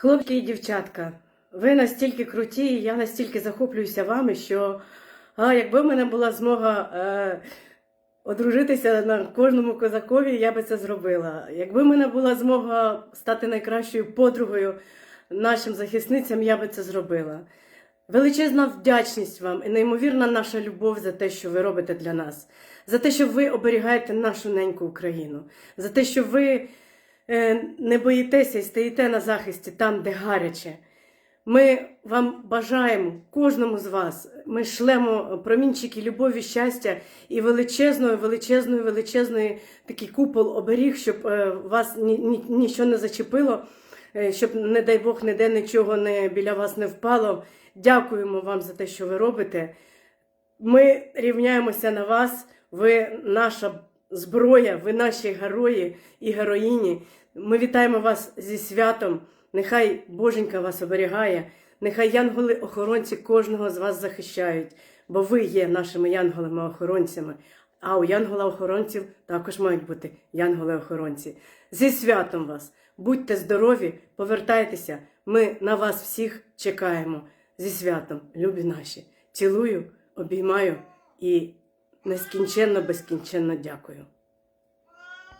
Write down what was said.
Хлопці і дівчатка, ви настільки круті, і я настільки захоплююся вами, що а, якби в мене була змога е, одружитися на кожному козакові, я би це зробила. Якби в мене була змога стати найкращою подругою нашим захисницям, я би це зробила. Величезна вдячність вам і неймовірна наша любов за те, що ви робите для нас, за те, що ви оберігаєте нашу неньку Україну, за те, що ви не боїтеся і стоїте на захисті там, де гаряче. Ми вам бажаємо кожному з вас. Ми шлемо промінчики любові, щастя і величезної, величезної, величезної такий купол оберіг, щоб е, вас ні, ні, нічого не зачепило, е, щоб, не дай Бог, ніде нічого не біля вас не впало. Дякуємо вам за те, що ви робите. Ми рівняємося на вас. Ви наша зброя, ви наші герої і героїні. Ми вітаємо вас зі святом. Нехай Боженька вас оберігає, нехай янголи-охоронці кожного з вас захищають, бо ви є нашими янголами-охоронцями. А у янгола-охоронців також мають бути янголи-охоронці. Зі святом вас! Будьте здорові, повертайтеся. Ми на вас всіх чекаємо. Зі святом, любі наші. Цілую, обіймаю і нескінченно, безкінченно дякую.